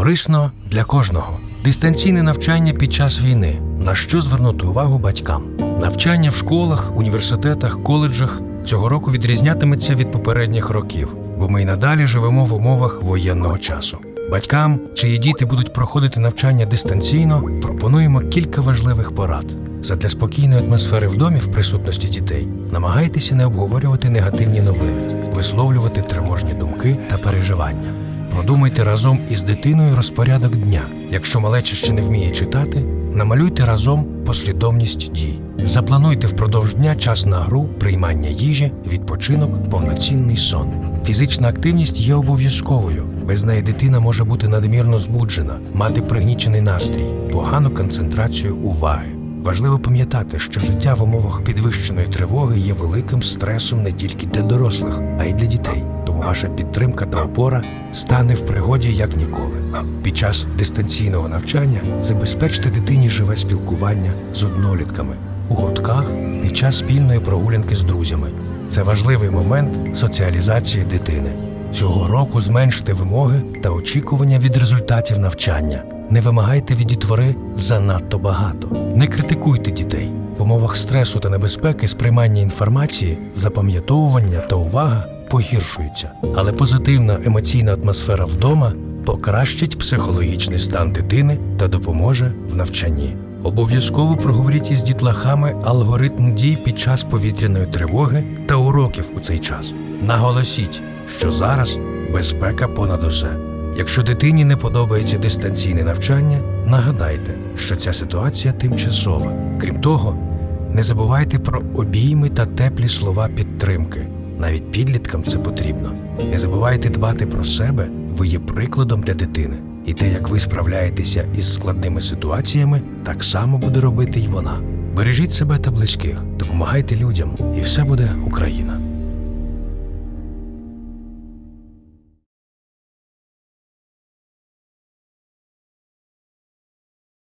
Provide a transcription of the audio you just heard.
Корисно для кожного. Дистанційне навчання під час війни. На що звернути увагу батькам? Навчання в школах, університетах, коледжах цього року відрізнятиметься від попередніх років, бо ми й надалі живемо в умовах воєнного часу. Батькам, чиї діти будуть проходити навчання дистанційно, пропонуємо кілька важливих порад. Задля спокійної атмосфери в домі в присутності дітей намагайтеся не обговорювати негативні новини, висловлювати тривожні думки та переживання. Продумайте разом із дитиною розпорядок дня. Якщо малеча ще не вміє читати, намалюйте разом послідовність дій. Заплануйте впродовж дня час на гру, приймання їжі, відпочинок, повноцінний сон. Фізична активність є обов'язковою. Без неї дитина може бути надмірно збуджена, мати пригнічений настрій, погану концентрацію уваги. Важливо пам'ятати, що життя в умовах підвищеної тривоги є великим стресом не тільки для дорослих, а й для дітей. Ваша підтримка та опора стане в пригоді як ніколи. Під час дистанційного навчання забезпечте дитині живе спілкування з однолітками у гуртках під час спільної прогулянки з друзями. Це важливий момент соціалізації дитини. Цього року зменште вимоги та очікування від результатів навчання. Не вимагайте від дітвори занадто багато. Не критикуйте дітей. В умовах стресу та небезпеки сприймання інформації, запам'ятовування та увага погіршуються. Але позитивна емоційна атмосфера вдома покращить психологічний стан дитини та допоможе в навчанні. Обов'язково проговоріть із дітлахами алгоритм дій під час повітряної тривоги та уроків у цей час. Наголосіть, що зараз безпека понад усе. Якщо дитині не подобається дистанційне навчання, нагадайте, що ця ситуація тимчасова. Крім того, не забувайте про обійми та теплі слова підтримки. Навіть підліткам це потрібно. Не забувайте дбати про себе, ви є прикладом для дитини. І те, як ви справляєтеся із складними ситуаціями, так само буде робити й вона. Бережіть себе та близьких, допомагайте людям, і все буде Україна.